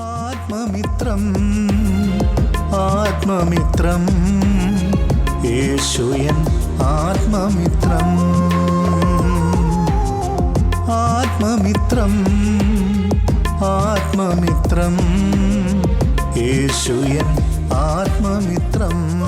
ആത്മമിത്രം ആത്മമിത്രം. യേശുയൻ ആത്മമിത്രം ആത്മമിത്രം ആത്മമിത്രം. യേശുയൻ ആത്മമിത്രം.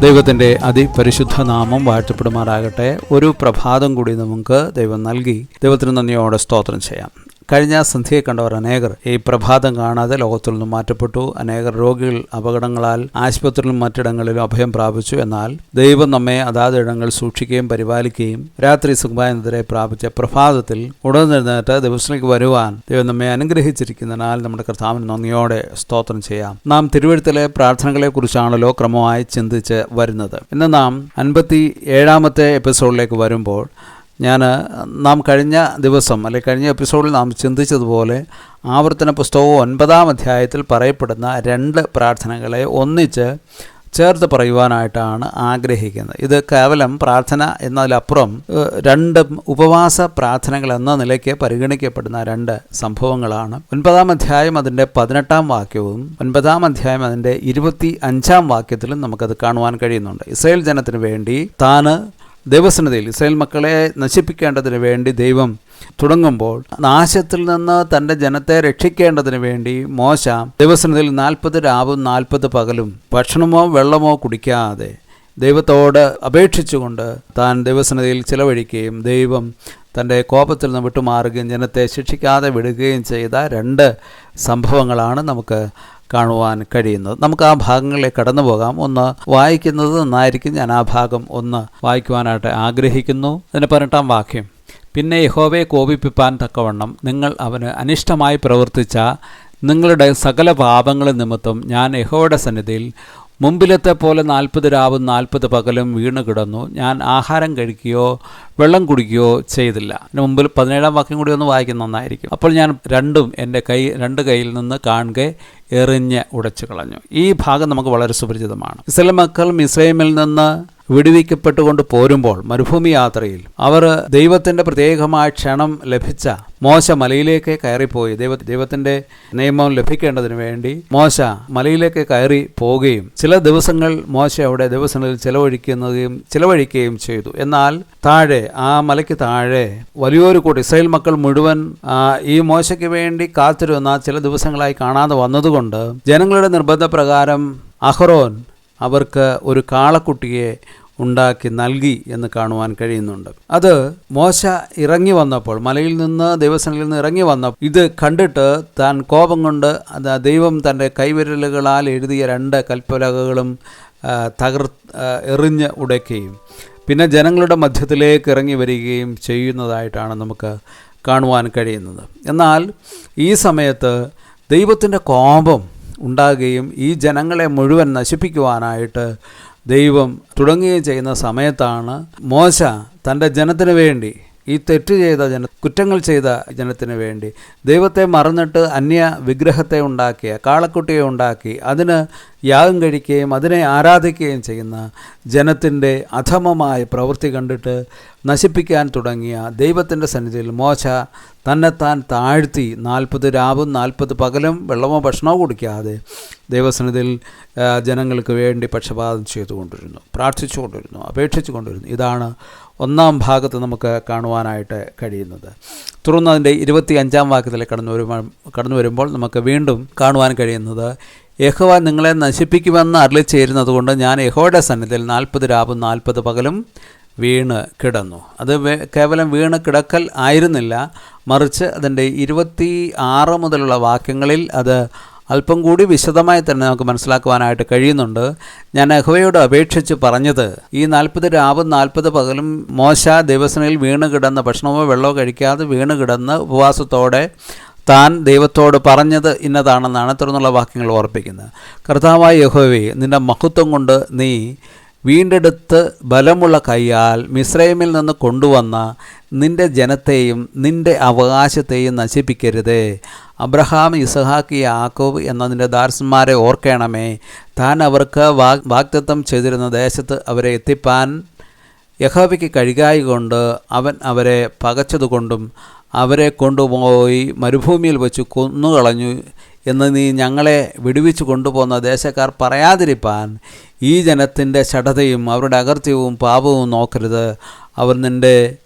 ദൈവത്തിന്റെ അതിപരിശുദ്ധ നാമം വാഴ്ത്തപ്പെടുമാറാകട്ടെ. ഒരു പ്രഭാതം കൂടി നമുക്ക് ദൈവം നൽകി. ദൈവത്തിന് നന്ദിയോടെ സ്തോത്രം ചെയ്യാം. കഴിഞ്ഞ സന്ധ്യയെ കണ്ടവർ അനേകർ ഈ പ്രഭാതം കാണാതെ ലോകത്തിൽ നിന്നും മാറ്റപ്പെട്ടു. അനേകർ രോഗികൾ അപകടങ്ങളാൽ ആശുപത്രിയിലും മറ്റിടങ്ങളിലും അഭയം പ്രാപിച്ചു. എന്നാൽ ദൈവം നമ്മെ അതാത് ഇടങ്ങൾ സൂക്ഷിക്കുകയും പരിപാലിക്കുകയും രാത്രി സുഖമായതിനെതിരെ പ്രാപിച്ച പ്രഭാതത്തിൽ ഉടനെഴുന്നേറ്റ് ദിവസത്തിലേക്ക് വരുവാൻ ദൈവം നമ്മെ അനുഗ്രഹിച്ചിരിക്കുന്നതിനാൽ നമ്മുടെ കർത്താവിന് നന്ദിയോടെ സ്തോത്രം ചെയ്യാം. നാം തിരുവഴുത്തിലെ പ്രാർത്ഥനകളെ കുറിച്ചാണല്ലോ ക്രമമായി ചിന്തിച്ച് വരുന്നത്. ഇന്ന് നാം അൻപത്തി ഏഴാമത്തെ എപ്പിസോഡിലേക്ക് വരുമ്പോൾ ഞാൻ നാം കഴിഞ്ഞ ദിവസം അല്ലെങ്കിൽ കഴിഞ്ഞ എപ്പിസോഡിൽ നാം ചിന്തിച്ചതുപോലെ ആവർത്തന പുസ്തകവും ഒൻപതാം അധ്യായത്തിൽ പറയപ്പെടുന്ന രണ്ട് പ്രാർത്ഥനകളെ ഒന്നിച്ച് ചേർത്ത് പറയുവാനായിട്ടാണ് ആഗ്രഹിക്കുന്നത്. ഇത് കേവലം പ്രാർത്ഥന എന്നതിലപ്പുറം രണ്ട് ഉപവാസ പ്രാർത്ഥനകൾ എന്ന നിലയ്ക്ക് പരിഗണിക്കപ്പെടുന്ന രണ്ട് സംഭവങ്ങളാണ്. ഒൻപതാം അധ്യായം അതിന്റെ പതിനെട്ടാം വാക്യവും ഒൻപതാം അധ്യായം അതിന്റെ ഇരുപത്തി അഞ്ചാം വാക്യത്തിലും നമുക്കത് കാണുവാൻ കഴിയുന്നുണ്ട്. ഇസ്രയേൽ ജനത്തിന് വേണ്ടി താന് ദൈവസന്നിധിയിൽ ഇസ്രായേൽ മക്കളെ നശിപ്പിക്കേണ്ടതിന് വേണ്ടി ദൈവം തുടങ്ങുമ്പോൾ നാശത്തിൽ നിന്ന് തന്റെ ജനത്തെ രക്ഷിക്കേണ്ടതിന് വേണ്ടി മോശ ദൈവസന്നിധിയിൽ നാൽപ്പത് രാവും നാൽപ്പത് പകലും ഭക്ഷണമോ വെള്ളമോ കുടിക്കാതെ ദൈവത്തോട് അപേക്ഷിച്ചുകൊണ്ട് താൻ ദൈവസന്നിധിയിൽ ചിലവഴിക്കുകയും ദൈവം തന്റെ കോപത്തിൽ നിന്ന് വിട്ടുമാറുകയും ജനത്തെ ശിക്ഷിക്കാതെ വിടുകയും ചെയ്ത രണ്ട് സംഭവങ്ങളാണ് നമുക്ക് കാണുവാൻ കഴിയുന്നത്. നമുക്ക് ആ ഭാഗങ്ങളിലേക്ക് കടന്നു പോകാം. ഒന്ന് വായിക്കുന്നത് നന്നായിരിക്കും. ഞാൻ ആ ഭാഗം ഒന്ന് വായിക്കുവാനായിട്ട് ആഗ്രഹിക്കുന്നു. അതിന് പതിനെട്ടാം വാക്യം. പിന്നെ യഹോവയെ കോപിപ്പിപ്പാൻ തക്കവണ്ണം നിങ്ങൾ അവന് അനിഷ്ടമായി പ്രവർത്തിച്ച നിങ്ങളുടെ സകല പാപങ്ങളും നിമിത്തം ഞാൻ യഹോയുടെ സന്നിധിയിൽ മുമ്പിലത്തെ പോലെ നാൽപ്പത് രാവും നാൽപ്പത് പകലും വീണ് കിടന്നു. ഞാൻ ആഹാരം കഴിക്കുകയോ വെള്ളം കുടിക്കുകയോ ചെയ്തില്ല. അതിന് മുമ്പിൽ പതിനേഴാം വാക്യം കൂടി ഒന്ന് വായിക്കുന്ന നന്നായിരിക്കും അപ്പോൾ ഞാൻ രണ്ടും എന്റെ കൈ രണ്ട് കയ്യിൽ നിന്ന് കാണുക എറിഞ്ഞ് ഉടച്ചു കളഞ്ഞു. ഈ ഭാഗം നമുക്ക് വളരെ സുപരിചിതമാണ്. ഇസ്രായേൽ മക്കൾ മിസൈമിൽ നിന്ന് വിടുവിക്കപ്പെട്ടുകൊണ്ട് പോരുമ്പോൾ മരുഭൂമി യാത്രയിൽ അവർ ദൈവത്തിന്റെ പ്രത്യേകമായ ക്ഷണം ലഭിച്ച മോശ മലയിലേക്ക് കയറിപ്പോയി. ദൈവ ദൈവത്തിന്റെ നിയമം ലഭിക്കേണ്ടതിന് വേണ്ടി മോശ മലയിലേക്ക് കയറി പോവുകയും ചില ദിവസങ്ങൾ മോശ അവിടെ ദിവസങ്ങളിൽ ചിലവഴിക്കുന്നതും ചിലവഴിക്കുകയും ചെയ്തു. എന്നാൽ താഴെ ആ മലയ്ക്ക് താഴെ വലിയൊരു കൂട്ടം ഇസ്രായേൽ മക്കൾ മുഴുവൻ ഈ മോശയ്ക്ക് വേണ്ടി കാത്തിരുന്ന ചില ദിവസങ്ങളായി കാണാതെ വന്നതുകൊണ്ട് ജനങ്ങളുടെ നിർബന്ധപ്രകാരം അഹ്റോൻ അവർക്ക് ഒരു കാളക്കുട്ടിയെ ഉണ്ടാക്കി നൽകി എന്ന് കാണുവാൻ കഴിയുന്നുണ്ട്. അത് മോശ ഇറങ്ങി വന്നപ്പോൾ മലയിൽ നിന്ന് ദൈവസനിൽ നിന്ന് ഇറങ്ങി വന്നപ്പോൾ ഇത് കണ്ടിട്ട് താൻ കോപം കൊണ്ട് ദൈവം തന്റെ കൈവിരലുകളാൽ എഴുതിയ രണ്ട് കൽപ്പലകകളും തകർ എറിഞ്ഞ് ഉടയ്ക്കുകയും പിന്നെ ജനങ്ങളുടെ മധ്യത്തിലേക്ക് ഇറങ്ങി വരികയും ചെയ്യുന്നതായിട്ടാണ് നമുക്ക് കാണുവാൻ കഴിയുന്നത്. എന്നാൽ ഈ സമയത്ത് ദൈവത്തിന്റെ കോപം ഉണ്ടാകുകയും ഈ ജനങ്ങളെ മുഴുവൻ നശിപ്പിക്കുവാനായിട്ട് ദൈവം തുടങ്ങുകയും ചെയ്യുന്ന സമയത്താണ് മോശ തന്റെ ജനത്തിന് വേണ്ടി ഈ തെറ്റ് ചെയ്ത ജന കുറ്റങ്ങൾ ചെയ്ത ജനത്തിന് വേണ്ടി. ദൈവത്തെ മറന്നിട്ട് അന്യ വിഗ്രഹത്തെ ഉണ്ടാക്കിയ കാളക്കുട്ടിയെ ഉണ്ടാക്കി അതിന് യാഗം കഴിക്കുകയും അതിനെ ആരാധിക്കുകയും ചെയ്യുന്ന ജനത്തിന്റെ അധമമായ പ്രവൃത്തി കണ്ടിട്ട് നശിപ്പിക്കാൻ തുടങ്ങിയ ദൈവത്തിന്റെ സന്നിധിയിൽ മോശ തന്നെത്താൻ താഴ്ത്തി നാൽപ്പത് രാവും നാൽപ്പത് പകലും വെള്ളമോ ഭക്ഷണമോ കുടിക്കാതെ ദൈവസന്നിധിയിൽ ജനങ്ങൾക്ക് വേണ്ടി പക്ഷപാതം ചെയ്തുകൊണ്ടിരുന്നു പ്രാർത്ഥിച്ചുകൊണ്ടിരുന്നു അപേക്ഷിച്ചു കൊണ്ടിരുന്നു ഇതാണ് ഒന്നാം ഭാഗത്ത് നമുക്ക് കാണുവാനായിട്ട് കഴിയുന്നത്. തുടർന്ന് അതിന്റെ ഇരുപത്തി അഞ്ചാം വാക്യത്തിൽ കടന്നു വരുമ്പോൾ കടന്നു വരുമ്പോൾ നമുക്ക് വീണ്ടും കാണുവാൻ കഴിയുന്നത് യഹോവ നിങ്ങളെ നശിപ്പിക്കുമെന്ന് അരളി ചേരുന്നതുകൊണ്ട് ഞാൻ യഹോയുടെ സന്നിധിയിൽ നാൽപ്പത് രാവും നാൽപ്പത് പകലും വീണ് കിടന്നു. അത് കേവലം വീണ് കിടക്കൽ ആയിരുന്നില്ല. മറിച്ച് അതിന്റെ ഇരുപത്തി ആറ് മുതലുള്ള വാക്യങ്ങളിൽ അത് അല്പം കൂടി വിശദമായി തന്നെ നമുക്ക് മനസ്സിലാക്കുവാനായിട്ട് കഴിയുന്നുണ്ട്. ഞാൻ അഹ്വയോട് അപേക്ഷിച്ച് പറഞ്ഞത് ഈ നാൽപ്പത് രാവും നാൽപ്പത് പകലും മോശ ദിവസങ്ങളിൽ വീണ് കിടന്ന് ഭക്ഷണമോ വെള്ളമോ കഴിക്കാതെ വീണ് കിടന്ന് ഉപവാസത്തോടെ താൻ ദൈവത്തോട് പറഞ്ഞത് ഇന്നതാണെന്നാണ് തുടർന്നുള്ള വാക്യങ്ങൾ ഓർപ്പിക്കുന്നത്. കർത്താവായ യഹോവേ നിന്റെ മഹത്വം കൊണ്ട് നീ വീണ്ടെടുത്ത് ബലമുള്ള കൈയാൽ മിസ്രൈമിൽ നിന്ന് കൊണ്ടുവന്ന നിന്റെ ജനത്തെയും നിന്റെ അവകാശത്തെയും നശിപ്പിക്കരുത്. അബ്രഹാം ഇസഹാക്ക് യാക്കോബ് എന്ന നിന്റെ ദാർസന്മാരെ ഓർക്കണമേ. താൻ അവർക്ക് വാഗ് വാഗ്ദത്തം ചെയ്തിരുന്ന ദേശത്ത് അവരെ എത്തിപ്പാൻ യഹോവയ്ക്ക് കഴുകായി കൊണ്ട് അവൻ അവരെ പകച്ചതുകൊണ്ടും അവരെ കൊണ്ടുപോയി മരുഭൂമിയിൽ വെച്ച് കൊന്നുകളഞ്ഞു എന്ന് നീ ഞങ്ങളെ വിടുവിച്ചു കൊണ്ടുപോകുന്ന ദേശക്കാർ പറയാതിരിപ്പാൻ ഈ ജനത്തിന്റെ ഷഠതയും അവരുടെ അകർത്യവും പാപവും നോക്കരുത്. അവർ നിന്റെ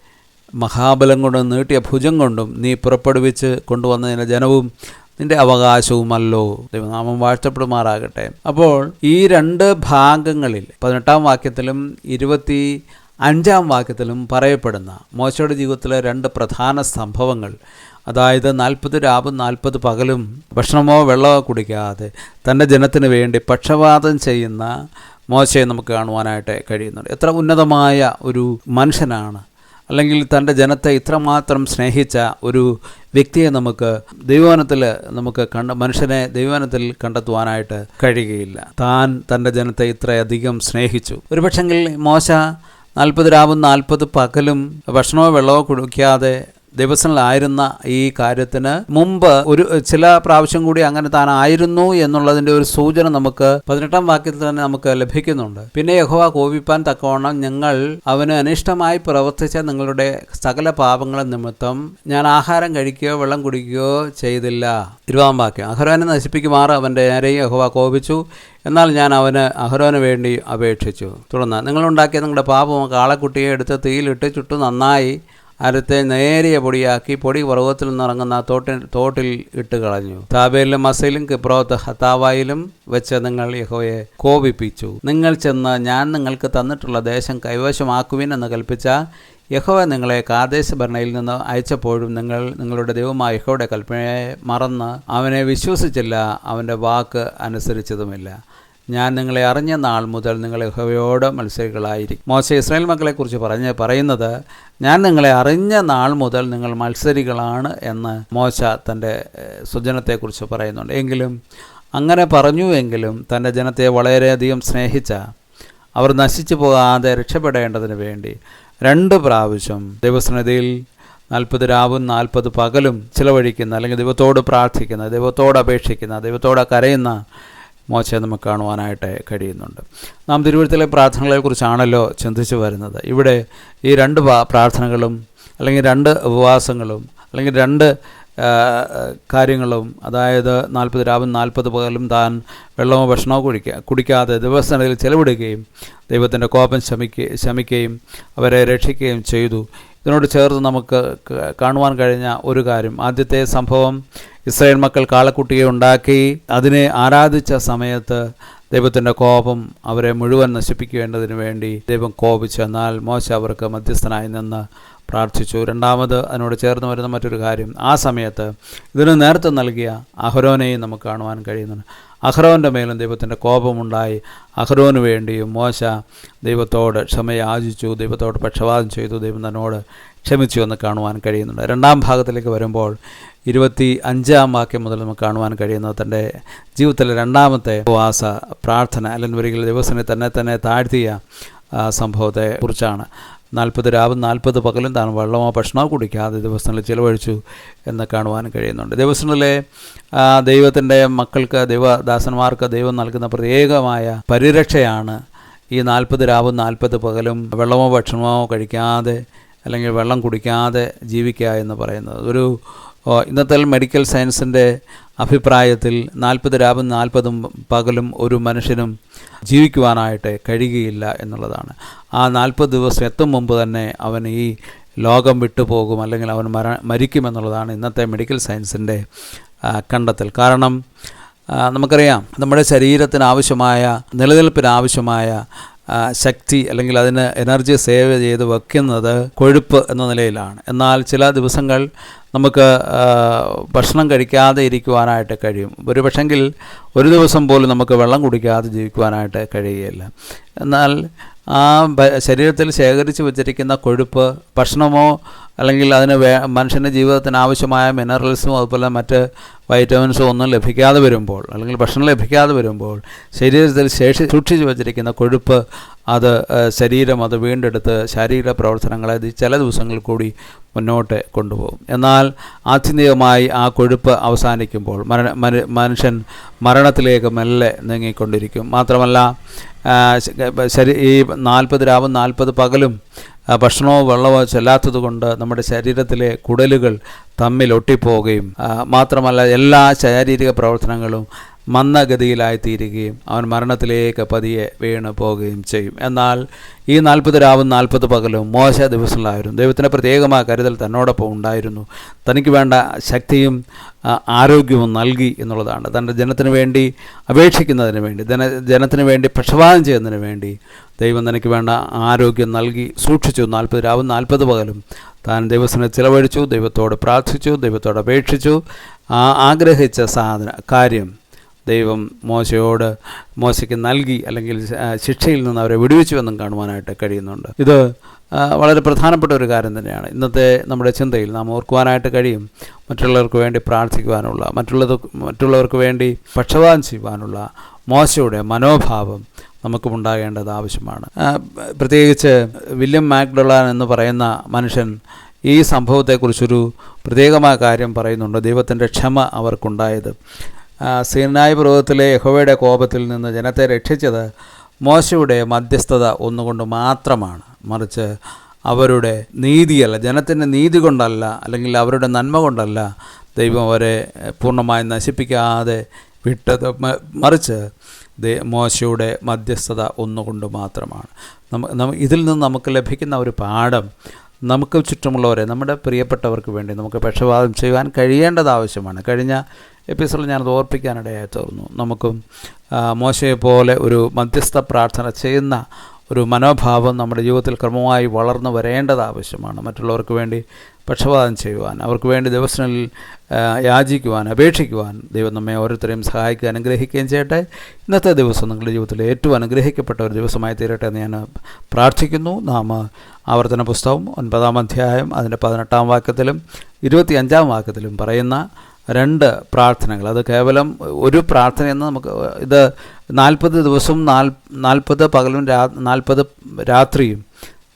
മഹാബലം കൊണ്ടും നീട്ടിയ ഭുജം കൊണ്ടും നീ പുറപ്പെടുവിച്ച് കൊണ്ടുവന്നതിന്റെ ജനവും നിന്റെ അവകാശവുമല്ലോ. ദൈവനാമം വാഴ്ത്തപ്പെടുമാറാകട്ടെ. അപ്പോൾ ഈ രണ്ട് ഭാഗങ്ങളിൽ പതിനെട്ടാം വാക്യത്തിലും ഇരുപത്തി അഞ്ചാം വാക്യത്തിലും പറയപ്പെടുന്ന മോശയുടെ ജീവിതത്തിലെ രണ്ട് പ്രധാന സംഭവങ്ങൾ അതായത് നാൽപ്പത് രാവും നാൽപ്പത് പകലും ഭക്ഷണമോ വെള്ളമോ കുടിക്കാതെ തന്റെ ജനത്തിന് വേണ്ടി പക്ഷപാതം ചെയ്യുന്ന മോശയെ നമുക്ക് കാണുവാനായിട്ട് കഴിയുന്നുണ്ട്. എത്ര ഉന്നതമായ ഒരു മനുഷ്യനാണ്. അല്ലെങ്കിൽ തന്റെ ജനത്തെ ഇത്രമാത്രം സ്നേഹിച്ച ഒരു വ്യക്തിയെ നമുക്ക് ദൈവവനത്തിൽ നമുക്ക് കണ്ട മനുഷ്യനെ ദൈവവനത്തിൽ കണ്ടെത്തുവാനായിട്ട് കഴിയുകയില്ല. താൻ തന്റെ ജനത്തെ ഇത്രയധികം സ്നേഹിച്ചു. ഒരു പക്ഷെങ്കിൽ മോശ നാൽപ്പത് രാവും നാൽപ്പത് പകലും ഭക്ഷണമോ വെള്ളമോ കുടിക്കാതെ ദിവസങ്ങളിലായിരുന്ന ഈ കാര്യത്തിന് മുമ്പ് ഒരു ചില പ്രാവശ്യം കൂടി അങ്ങനെ താൻ ആയിരുന്നു എന്നുള്ളതിന്റെ ഒരു സൂചന നമുക്ക് പതിനെട്ടാം വാക്യത്തിൽ തന്നെ നമുക്ക് ലഭിക്കുന്നുണ്ട്. പിന്നെ യഹോവ കോപിപ്പാൻ തക്കവണ്ണം ഞങ്ങൾ അവന് അനിഷ്ടമായി പ്രവർത്തിച്ച നിങ്ങളുടെ സകല പാപങ്ങളെ നിമിത്തം ഞാൻ ആഹാരം കഴിക്കുകയോ വെള്ളം കുടിക്കുകയോ ചെയ്തില്ല. ഇരുപതാം വാക്യം അഹരോനെ നശിപ്പിക്കുമാറ് അവന്റെ നേരെയും യഹോവ കോപിച്ചു. എന്നാൽ ഞാൻ അവന് അഹരോന് വേണ്ടി അപേക്ഷിച്ചു. തുടർന്ന് നിങ്ങളുണ്ടാക്കിയ നിങ്ങളുടെ പാപം കാളക്കുട്ടിയെ എടുത്ത് തീയിലിട്ട് ചുട്ടു നന്നായി. അരത്തെ നേരിയ പൊടിയാക്കി പൊടി പർവതത്തിൽ നിന്നിറങ്ങുന്ന തോട്ടിൽ തോട്ടിൽ ഇട്ട് കളഞ്ഞു. താബേലിലും മസയിലും കിപ്രോത്ത് ഹത്താവായിലും വെച്ച് നിങ്ങൾ യഹോയെ കോപിപ്പിച്ചു. നിങ്ങൾ ചെന്ന് ഞാൻ നിങ്ങൾക്ക് തന്നിട്ടുള്ള ദേശം കൈവശമാക്കുവിൻ എന്ന് കൽപ്പിച്ച യഹോവ നിങ്ങളെ കാദേശ ഭരണയിൽ നിന്ന് അയച്ചപ്പോഴും നിങ്ങൾ നിങ്ങളുടെ ദൈവമായ യഹോയുടെ കൽപ്പനയെ മറന്ന് അവനെ വിശ്വസിച്ചില്ല അവന്റെ വാക്ക് അനുസരിച്ചതുമില്ല. ഞാൻ നിങ്ങളെ അറിഞ്ഞ നാൾ മുതൽ നിങ്ങൾ യഹോവയോട് മത്സരികളായിരിക്കും മോശ ഇസ്രായേൽ മക്കളെക്കുറിച്ച് പറഞ്ഞ് പറയുന്നത് ഞാൻ നിങ്ങളെ അറിഞ്ഞ നാൾ മുതൽ നിങ്ങൾ മത്സരികളാണ് എന്ന് മോശ തന്റെ സ്വജനത്തെക്കുറിച്ച് പറയുന്നുണ്ട്. എങ്കിലും അങ്ങനെ പറഞ്ഞു എങ്കിലും തന്റെ ജനത്തെ വളരെയധികം സ്നേഹിച്ച അവർ നശിച്ചു പോകാതെ രക്ഷപ്പെടേണ്ടതിന് വേണ്ടി രണ്ട് പ്രാവശ്യം ദൈവസന്നിധിയിൽ നാൽപ്പത് രാവും നാൽപ്പത് പകലും ചിലവഴിക്കുന്ന അല്ലെങ്കിൽ ദൈവത്തോട് പ്രാർത്ഥിക്കുന്ന ദൈവത്തോട് അപേക്ഷിക്കുന്ന ദൈവത്തോട് കരയുന്ന മോശയെ നമുക്ക് കാണുവാനായിട്ട് കഴിയുന്നുണ്ട്. നാം തിരുവഴുത്തിലെ പ്രാർത്ഥനകളെക്കുറിച്ചാണല്ലോ ചിന്തിച്ചു വരുന്നത്. ഇവിടെ ഈ രണ്ട് പ്രാർത്ഥനകളും അല്ലെങ്കിൽ രണ്ട് ഉപവാസങ്ങളും അല്ലെങ്കിൽ രണ്ട് കാര്യങ്ങളും അതായത് നാൽപ്പത് രാവും നാൽപ്പത് പകലും താൻ വെള്ളമോ ഭക്ഷണമോ കുടിക്കുക കുടിക്കാതെ ദിവസങ്ങളിൽ ചെലവിടുകയും ദൈവത്തിന്റെ കോപം ശമിക്ക ശമിക്കുകയും അവരെ രക്ഷിക്കുകയും ചെയ്തു. ഇതിനോട് ചേർത്ത് നമുക്ക് കാണുവാൻ കഴിഞ്ഞ ഒരു കാര്യം. ആദ്യത്തെ സംഭവം ഇസ്രായേൽ മക്കൾ കാളക്കുട്ടിയെ ഉണ്ടാക്കി. അതിനെ ആരാധിച്ച സമയത്ത് ദൈവത്തിന്റെ കോപം അവരെ മുഴുവൻ നശിപ്പിക്കേണ്ടതിന് വേണ്ടി ദൈവം കോപിച്ചു. എന്നാൽ മോശ അവർക്ക് മധ്യസ്ഥനായി നിന്ന് പ്രാർത്ഥിച്ചു. രണ്ടാമത് അതിനോട് ചേർന്ന് വരുന്ന മറ്റൊരു കാര്യം. ആ സമയത്ത് ഇതിന് നേരത്തെ നൽകിയ അഹരോനെയും നമുക്ക് കാണുവാൻ കഴിയുന്നുണ്ട്. അഹ്റോന്റെ മേലും ദൈവത്തിന്റെ കോപമുണ്ടായി. അഹ്റോന് വേണ്ടിയും മോശ ദൈവത്തോട് ക്ഷമയാചിച്ചു ദൈവത്തോട് പക്ഷപാതം ചെയ്തു ദൈവം തന്നോട് ക്ഷമിച്ചു എന്ന് കാണുവാൻ കഴിയുന്നുണ്ട്. രണ്ടാം ഭാഗത്തിലേക്ക് വരുമ്പോൾ ഇരുപത്തി അഞ്ചാം വാക്യം മുതൽ നമുക്ക് കാണുവാൻ കഴിയുന്നത് തന്റെ ജീവിതത്തിലെ രണ്ടാമത്തെ ഉപവാസ പ്രാർത്ഥന അല്ലെങ്കിൽ ഒരിക്കൽ ദിവസനെ തന്നെ തന്നെ താഴ്ത്തിയ സംഭവത്തെ കുറിച്ചാണ് നാൽപ്പത് രാവും നാൽപ്പത് പകലും താൻ വെള്ളമോ ഭക്ഷണമോ കുടിക്കാതെ ദിവസങ്ങളിൽ ചിലവഴിച്ചു എന്ന് കാണുവാൻ കഴിയുന്നുണ്ട്. ദിവസങ്ങളിലെ ദൈവത്തിന്റെ മക്കൾക്ക് ദൈവദാസന്മാർക്ക് ദൈവം നൽകുന്ന പ്രത്യേകമായ പരിരക്ഷയാണ് ഈ നാൽപ്പത് രാവും നാൽപ്പത് പകലും വെള്ളമോ ഭക്ഷണമോ കഴിക്കാതെ അല്ലെങ്കിൽ വെള്ളം കുടിക്കാതെ ജീവിക്കുക എന്ന് പറയുന്നത്. ഒരു ഇന്നത്തെ മെഡിക്കൽ സയൻസിന്റെ അഭിപ്രായത്തിൽ നാൽപ്പത് രാവും നാൽപ്പതും പകലും ഒരു മനുഷ്യനും ജീവിക്കുവാനായിട്ട് കഴിയുകയില്ല എന്നുള്ളതാണ്. ആ നാൽപ്പത് ദിവസം എത്തും മുമ്പ് തന്നെ അവൻ ഈ ലോകം വിട്ടുപോകും അല്ലെങ്കിൽ അവൻ മര മരിക്കുമെന്നുള്ളതാണ് ഇന്നത്തെ മെഡിക്കൽ സയൻസിന്റെ കണ്ടെത്തൽ. കാരണം നമുക്കറിയാം നമ്മുടെ ശരീരത്തിന് ആവശ്യമായ നിലനിൽപ്പിന് ആവശ്യമായ ശക്തി അല്ലെങ്കിൽ അതിന് എനർജി സേവ് ചെയ്ത് വെക്കുന്നത് കൊഴുപ്പ് എന്ന നിലയിലാണ്. എന്നാൽ ചില ദിവസങ്ങൾ നമുക്ക് ഭക്ഷണം കഴിക്കാതെ ഇരിക്കുവാനായിട്ട് കഴിയും. ഒരു പക്ഷെങ്കിൽ ഒരു ദിവസം പോലും നമുക്ക് വെള്ളം കുടിക്കാതെ ജീവിക്കുവാനായിട്ട് കഴിയുകയില്ല. എന്നാൽ ആ ശരീരത്തിൽ ശേഖരിച്ച് വച്ചിരിക്കുന്ന കൊഴുപ്പ് ഭക്ഷണമോ അല്ലെങ്കിൽ അതിന് വേ മനുഷ്യന്റെ ജീവിതത്തിന് ആവശ്യമായ മിനറൽസും അതുപോലെ മറ്റ് വൈറ്റമിൻസും ഒന്നും ലഭിക്കാതെ വരുമ്പോൾ അല്ലെങ്കിൽ ഭക്ഷണം ലഭിക്കാതെ വരുമ്പോൾ ശരീരത്തിൽ ശേഷി സൂക്ഷിച്ച് വച്ചിരിക്കുന്ന കൊഴുപ്പ് അത് ശരീരം അത് വീണ്ടെടുത്ത് ശാരീരിക പ്രവർത്തനങ്ങളെ ചില ദിവസങ്ങളിൽ കൂടി മുന്നോട്ട് കൊണ്ടുപോകും. എന്നാൽ ആത്യന്തികമായി ആ കൊഴുപ്പ് അവസാനിക്കുമ്പോൾ മരണ മനുഷ്യൻ മരണത്തിലേക്ക് മെല്ലെ നീങ്ങിക്കൊണ്ടിരിക്കും. മാത്രമല്ല ശരി ഈ നാൽപ്പത് രാവും നാൽപ്പത് പകലും ഭക്ഷണവും വെള്ളമോ ചെല്ലാത്തത് കൊണ്ട് നമ്മുടെ ശരീരത്തിലെ കുടലുകൾ തമ്മിൽ ഒട്ടിപ്പോവുകയും മാത്രമല്ല എല്ലാ ശാരീരിക പ്രവർത്തനങ്ങളും മന്ദഗതിയിലായിത്തീരുകയും അവൻ മരണത്തിലേക്ക് പതിയെ വീണ് പോവുകയും ചെയ്യും. എന്നാൽ ഈ നാൽപ്പത് രാവും നാൽപ്പത് പകലും മോശ ദിവസങ്ങളായിരുന്നു. ദൈവത്തിന്റെ പ്രത്യേകമായ കരുതൽ തന്നോടൊപ്പം ഉണ്ടായിരുന്നു. തനിക്ക് വേണ്ട ശക്തിയും ആരോഗ്യവും നൽകി എന്നുള്ളതാണ്. തന്റെ ജനത്തിന് വേണ്ടി അപേക്ഷിക്കുന്നതിന് വേണ്ടി ജന ജനത്തിന് വേണ്ടി പക്ഷപാതം ചെയ്യുന്നതിന് വേണ്ടി ദൈവം തനിക്ക് വേണ്ട ആരോഗ്യം നൽകി സൂക്ഷിച്ചു. നാൽപ്പത് രാവും നാൽപ്പത് പകലും താൻ ദൈവത്തിന് ചിലവഴിച്ചു ദൈവത്തോട് പ്രാർത്ഥിച്ചു ദൈവത്തോട് അപേക്ഷിച്ചു ആഗ്രഹിച്ച സാധന കാര്യം ദൈവം മോശയോട് മോശയ്ക്ക് നൽകി അല്ലെങ്കിൽ ശിക്ഷയിൽ നിന്ന് അവരെ വിടുവിച്ചുവെന്നും കാണുവാനായിട്ട് കഴിയുന്നുണ്ട്. ഇത് വളരെ പ്രധാനപ്പെട്ട ഒരു കാര്യം തന്നെയാണ്. ഇന്നത്തെ നമ്മുടെ ചിന്തയിൽ നാം ഓർക്കുവാനായിട്ട് കഴിയും. മറ്റുള്ളവർക്ക് വേണ്ടി പ്രാർത്ഥിക്കുവാനുള്ള മറ്റുള്ളത് മറ്റുള്ളവർക്ക് വേണ്ടി പക്ഷപാതം ചെയ്യുവാനുള്ള മോശയുടെ മനോഭാവം നമുക്കും ഉണ്ടാകേണ്ടത് ആവശ്യമാണ്. പ്രത്യേകിച്ച് വില്യം മാക്ഡൊളാൻ എന്ന് പറയുന്ന മനുഷ്യൻ ഈ സംഭവത്തെക്കുറിച്ചൊരു പ്രത്യേകമായ കാര്യം പറയുന്നുണ്ട്. ദൈവത്തിന്റെ ക്ഷമ അവർക്കുണ്ടായത്. സീനായ് പർവതത്തിലെ യഹോവയുടെ കോപത്തിൽ നിന്ന് ജനത്തെ രക്ഷിച്ചത് മോശയുടെ മധ്യസ്ഥത ഒന്നുകൊണ്ട് മാത്രമാണ്. മറിച്ച് അവരുടെ നീതിയല്ല ജനത്തിന്റെ നീതി കൊണ്ടല്ല അല്ലെങ്കിൽ അവരുടെ നന്മ കൊണ്ടല്ല ദൈവം അവരെ പൂർണമായി നശിപ്പിക്കാതെ വിട്ടത്. മറിച്ച് മോശയുടെ മധ്യസ്ഥത ഒന്നുകൊണ്ട് മാത്രമാണ്. നമ്മ ഇതിൽ നിന്ന് നമുക്ക് ലഭിക്കുന്ന ഒരു പാഠം നമുക്ക് ചുറ്റുമുള്ളവരെ നമ്മുടെ പ്രിയപ്പെട്ടവർക്ക് വേണ്ടി നമുക്ക് പക്ഷപാതം ചെയ്യുവാൻ കഴിയേണ്ടത് ആവശ്യമാണ്. കഴിഞ്ഞ എപ്പിസോഡിൽ ഞാനത് ഓർപ്പിക്കാനിടയായി തീർന്നു. നമുക്കും മോശയെ മോശയെപ്പോലെ ഒരു മധ്യസ്ഥ പ്രാർത്ഥന ചെയ്യുന്ന ഒരു മനോഭാവം നമ്മുടെ ജീവിതത്തിൽ ക്രമമായി വളർന്നു വരേണ്ടത് ആവശ്യമാണ്. മറ്റുള്ളവർക്ക് വേണ്ടി പക്ഷപാതം ചെയ്യുവാൻ അവർക്ക് വേണ്ടി ദിവസങ്ങളിൽ യാചിക്കുവാൻ അപേക്ഷിക്കുവാൻ ദൈവം നമ്മെ ഓരോരുത്തരെയും സഹായിക്കുക അനുഗ്രഹിക്കുകയും ചെയ്യട്ടെ. ഇന്നത്തെ ദിവസം നിങ്ങളുടെ ജീവിതത്തിൽ ഏറ്റവും അനുഗ്രഹിക്കപ്പെട്ട ഒരു ദിവസമായി തീരട്ടെ എന്ന് ഞാൻ പ്രാർത്ഥിക്കുന്നു. നാം ആവർത്തന പുസ്തകം ഒൻപതാം അധ്യായം അതിന്റെ പതിനെട്ടാം വാക്യത്തിലും ഇരുപത്തിയഞ്ചാം വാക്യത്തിലും പറയുന്ന രണ്ട് പ്രാർത്ഥനകൾ. അത് കേവലം ഒരു പ്രാർത്ഥനയെന്ന് നമുക്ക് ഇത് നാൽപ്പത് ദിവസവും നാൽ നാൽപ്പത് പകലും രാ നാൽപ്പത് രാത്രിയും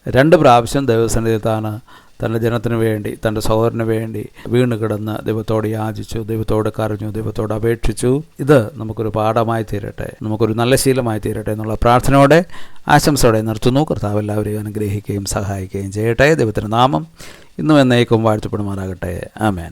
രണ്ട് പ്രാവശ്യം ദൈവസന്നിധിത്താണ് തന്റെ ജനത്തിന് വേണ്ടി തന്റെ സഹോദരന് വേണ്ടി വീണ് കിടന്ന് ദൈവത്തോട് യാചിച്ചു ദൈവത്തോട് കരഞ്ഞു ദൈവത്തോട് അപേക്ഷിച്ചു. ഇത് നമുക്കൊരു പാഠമായി തീരട്ടെ നമുക്കൊരു നല്ല ശീലമായി തീരട്ടെ എന്നുള്ള പ്രാർത്ഥനയോടെ ആശംസയോടെ നിർത്തുന്നു. കർത്താവ് എല്ലാവരെയും അനുഗ്രഹിക്കുകയും സഹായിക്കുകയും ചെയ്യട്ടെ. ദൈവത്തിന്റെ നാമം ഇന്നും എന്നേക്കും വാഴ്ത്തപ്പെടുമാറാകട്ടെ. ആമേൻ.